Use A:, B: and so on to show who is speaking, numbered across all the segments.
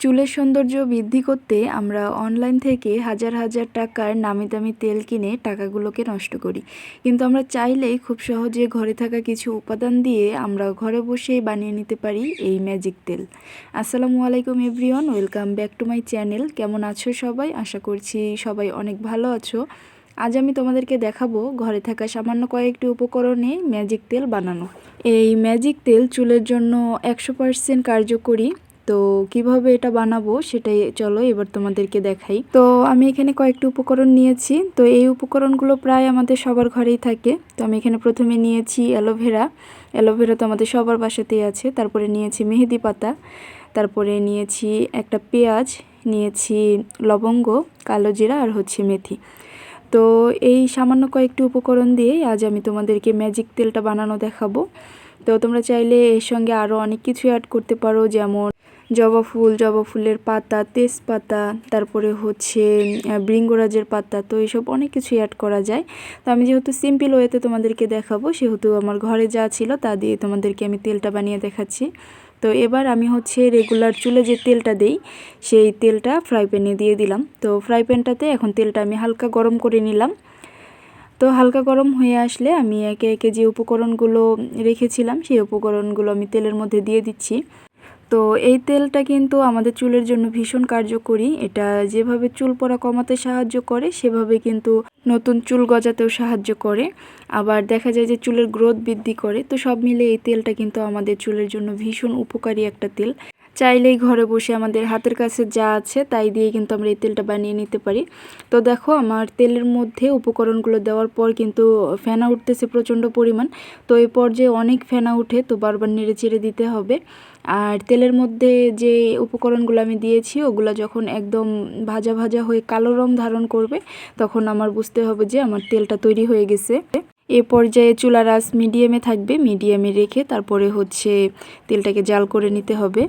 A: চুলের সৌন্দর্য বৃদ্ধি করতে আমরা অনলাইন থেকে হাজার হাজার টাকার নামি দামি তেল কিনে টাকাগুলোকে নষ্ট করি। কিন্তু আমরা চাইলেই খুব সহজে ঘরে থাকা কিছু উপাদান দিয়ে আমরা ঘরে বসেই বানিয়ে নিতে পারি এই ম্যাজিক তেল। আসসালামু আলাইকুম everyone welcome back to my channel কেমন আছো সবাই? আশা করছি সবাই অনেক ভালো আছো। আজ আমি তোমাদেরকে দেখাবো ঘরে থাকা সামান্য কয়েকটি উপকরণে ম্যাজিক তেল বানানো। এই ম্যাজিক তেল চুলের জন্য একশো পার্সেন্ট কার্যকরী তো কীভাবে এটা বানাবো সেটাই চলো এবার তোমাদেরকে দেখাই। তো আমি এখানে কয়েকটি উপকরণ নিয়েছি। তো এই উপকরণগুলো প্রায় আমাদের সবার ঘরেই থাকে। তো আমি এখানে প্রথমে নিয়েছি অ্যালোভেরা। অ্যালোভেরা তো আমাদের সবার বাসাতেই আছে। তারপরে নিয়েছি মেহেদি পাতা। তারপরে নিয়েছি একটা পেঁয়াজ, নিয়েছি লবঙ্গ, কালো জিরা আর হচ্ছে মেথি। তো এই সামান্য কয়েকটি উপকরণ দিয়ে আজ আমি তোমাদেরকে ম্যাজিক তেলটা বানানো দেখাবো। তো তোমরা চাইলে এর সঙ্গে আরও অনেক কিছু অ্যাড করতে পারো, যেমন জবা ফুল, জবা ফুলের পাতা, তেজপাতা, তারপরে হচ্ছে বৃঙ্গরাজের পাতা, তো এইসব অনেক কিছু অ্যাড করা যায়। তো আমি যেহেতু সিম্পল ওয়েতে তোমাদেরকে দেখাবো, সেহেতু আমার ঘরে যা ছিল তা দিয়ে তোমাদেরকে আমি তেলটা বানিয়ে দেখাচ্ছি। তো এবার আমি হচ্ছে রেগুলার চুলে যে তেলটা দেই, সেই তেলটা ফ্রাই প্যানে দিয়ে দিলাম। তো ফ্রাই প্যানটাতে এখন তেলটা আমি হালকা গরম করে নিলাম। তো হালকা গরম হয়ে আসলে আমি একে একে যে উপকরণগুলো রেখেছিলাম, সেই উপকরণগুলো আমি তেলের মধ্যে দিয়ে দিচ্ছি। তো এই তেলটা কিন্তু আমাদের চুলের জন্য ভীষণ কার্যকরী। এটা যেভাবে চুল পড়া কমাতে সাহায্য করে, সেভাবে কিন্তু নতুন চুল গজাতেও সাহায্য করে। আবার দেখা যায় যে চুলের গ্রোথ বৃদ্ধি করে, তো সব মিলে এই তেলটা কিন্তু আমাদের চুলের জন্য ভীষণ উপকারী একটা তেল। চাইলেই ঘরে বসে আমাদের হাতের কাছে যা আছে, তাই দিয়ে কিন্তু আমরা এই তেলটা বানিয়ে নিতে পারি। তো দেখো, আমার তেলের মধ্যে উপকরণগুলো দেওয়ার পর কিন্তু ফেনা উঠতেছে প্রচণ্ড পরিমাণ। তো এই পর্যায়ে অনেক ফেনা উঠে তো বারবার নেড়ে চেড়ে দিতে হবে। আর তেলের মধ্যে যে উপকরণগুলো আমি দিয়েছি, ওগুলো যখন একদম ভাজা ভাজা হয়ে কালো রং ধারণ করবে, তখন আমার বুঝতে হবে যে আমার তেলটা তৈরি হয়ে গেছে। এ পর্যায়ে চুলার আঁচ মিডিয়ামে থাকবে, মিডিয়ামে রেখে তারপরে হচ্ছে তেলটাকে জাল করে নিতে হবে।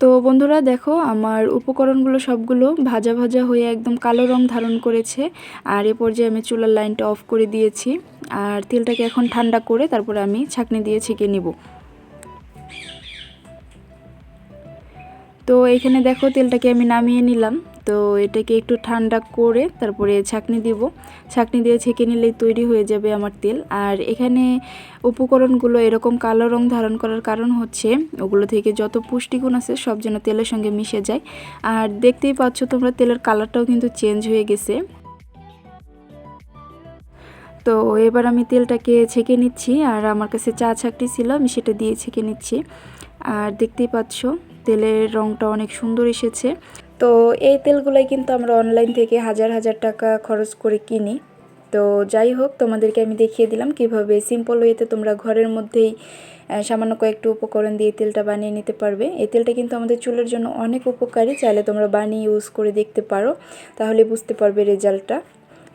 A: তো বন্ধুরা দেখো, আমার উপকরণগুলো সবগুলো ভাজা ভাজা হয়ে একদম কালো রং ধারণ করেছে। আর এ পর্যায়ে আমি চুলার লাইনটা অফ করে দিয়েছি। আর তেলটাকে এখন ঠান্ডা করে তারপরে আমি ছাঁকনি দিয়ে ছেঁকে নিব। তো এখানে দেখো তেলটাকে আমি নামিয়ে নিলাম। তো এটাকে একটু ঠান্ডা করে তারপরে ছাকনি দিব। ছাকনি দিয়ে ছেঁকে নিলেই তৈরি হয়ে যাবে আমার তেল। আর এখানে উপকরণগুলো এরকম কালো রং ধারণ করার কারণ হচ্ছে, ওগুলো থেকে যত পুষ্টিগুণ আছে সব যেন তেলের সঙ্গে মিশে যায়। আর দেখতেই পাচ্ছ তোমরা তেলের কালারটাও কিন্তু চেঞ্জ হয়ে গেছে। তো এবার আমি তেলটাকে ছেঁকে নিচ্ছি, আর আমার কাছে চা ছাকটি ছিল, আমি সেটা দিয়ে ছেঁকে নিচ্ছি। আর দেখতেই পাচ্ছ, তেলের রংটা অনেক সুন্দর এসেছে। তো এই তেলগুলাই কিন্তু আমরা অনলাইন থেকে হাজার হাজার টাকা খরচ করে কিনি। তো যাই হোক, তোমাদেরকে আমি দেখিয়ে দিলাম কীভাবে সিম্পল ওয়েতে তোমরা ঘরের মধ্যেই সামান্য কয়েকটু উপকরণ দিয়ে তেলটা বানিয়ে নিতে পারবে। এই তেলটা কিন্তু আমাদের চুলের জন্য অনেক উপকারী, চাইলে তোমরা বানিয়ে ইউজ করে দেখতে পারো। তাহলে বুঝতে পারবে রেজাল্টটা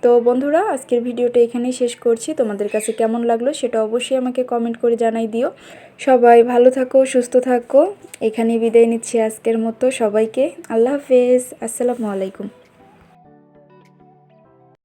A: তো বন্ধুরা, আজকের ভিডিওটা এখানেই শেষ করছি। তোমাদের কাছে কেমন লাগল সেটা অবশ্যই আমাকে কমেন্ট করে জানাই দিও। সবাই ভালো থাকো, সুস্থ থাকো। এখানেই বিদায় নিচ্ছি আজকের মতো সবাইকে। আল্লাহ হাফেজ। আসসালামু আলাইকুম।